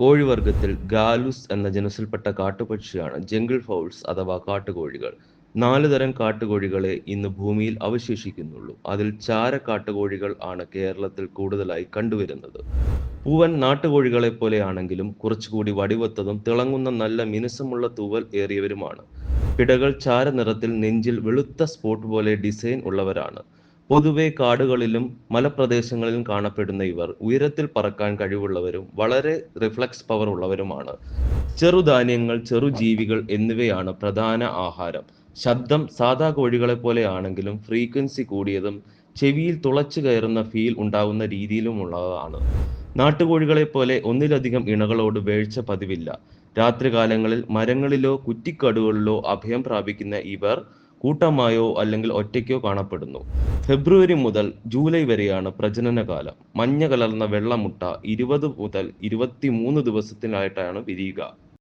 കോഴിവർഗത്തിൽ ഗാലുസ് എന്ന ജനുസിൽപ്പെട്ട കാട്ടുപക്ഷിയാണ് jungle fouls അഥവാ കാട്ടുകോഴികൾ. നാല് തരം കാട്ടുകോഴികളെ ഇന്ന് ഭൂമിയിൽ അവശേഷിക്കുന്നുള്ളൂ. അതിൽ ചാര കാട്ടുകോഴികൾ ആണ് കേരളത്തിൽ കൂടുതലായി കണ്ടുവരുന്നത്. പൂവൻ നാട്ടുകോഴികളെ പോലെയാണെങ്കിലും കുറച്ചുകൂടി വടിവത്തതും തിളങ്ങുന്ന നല്ല മിനുസമുള്ള തൂവൽ ഏറിയവരുമാണ്. പിടകൾ ചാര നിറത്തിൽ നെഞ്ചിൽ വെളുത്ത സ്പോട്ട് പോലെ ഡിസൈൻ ഉള്ളവരാണ്. പൊതുവെ കാടുകളിലും മലപ്രദേശങ്ങളിലും കാണപ്പെടുന്ന ഇവർ ഉയരത്തിൽ പറക്കാൻ കഴിവുള്ളവരും വളരെ റിഫ്ലക്സ് പവർ ഉള്ളവരുമാണ്. ചെറുധാന്യങ്ങൾ ചെറുജീവികൾ എന്നിവയാണ് പ്രധാന ആഹാരം. ശബ്ദം സാധാ കോഴികളെ പോലെ ആണെങ്കിലും ഫ്രീക്വൻസി കൂടിയതും ചെവിയിൽ തുളച്ചു കയറുന്ന ഫീൽ ഉണ്ടാവുന്ന രീതിയിലുമുള്ളതാണ് നാട്ടുകോഴികളെ പോലെ ഒന്നിലധികം ഇണകളോട് വേഴ്ച പതിവില്ല. രാത്രികാലങ്ങളിൽ മരങ്ങളിലോ കുറ്റിക്കാടുകളിലോ അഭയം പ്രാപിക്കുന്ന ഇവർ കൂട്ടമായോ അല്ലെങ്കിൽ ഒറ്റയ്ക്കോ കാണപ്പെടുന്നു. ഫെബ്രുവരി മുതൽ ജൂലൈ വരെയാണ് പ്രജനനകാലം. മഞ്ഞ കലർന്ന വെള്ളമുട്ട ഇരുപത് മുതൽ ഇരുപത്തിമൂന്ന് ദിവസത്തിനായിട്ടാണ് വിരിയുക.